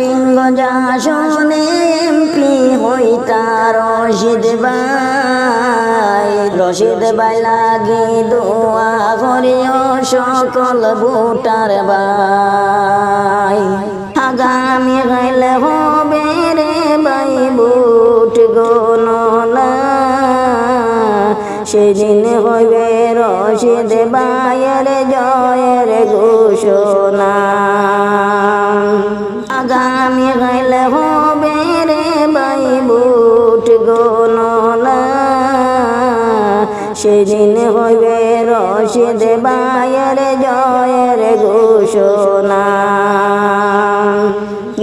করিমগঞ্জ আসনে এমপি হইতা রশিদ ভাই। রশিদ ভাই লাগি দোয়া করিও সকল ভোটার ভাই। আগামী গাইলে হবে রে ভাই বুট গণনা। সেদিন হইবে রশিদ ভাইয়ের জয়ের ঘোষণা। আগামী গাইলে হবে রে ভাই, বুট গণনা সেদিন হইবে রশিদ ভাইয়ের জয়ের ঘোষণা।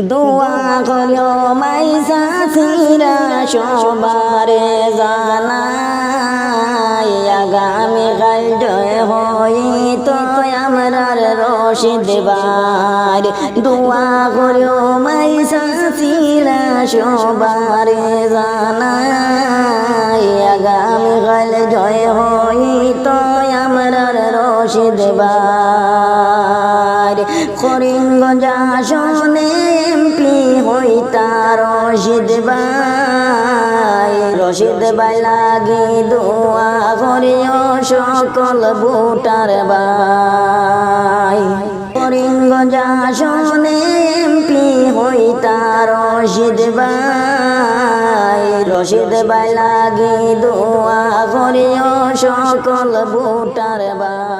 দোয়া করিও মাই সাথীরা, সবারে জানাই আগামী কাল জয় হই তো আমরার রশিদ দোয়া করিও মাই সাথীরা সবারে আগামী কাল জয় হই তো আমরার রশিদ বার। করিমগঞ্জ আসনে এমপি হইতা রশিদ ভাই রশিদ ভাই লাগি দোয়া করিও সকল ভোটার ভাই। ভাই রশিদ ভাই লাগি দোয়া করিও সকল ভোটার ভাই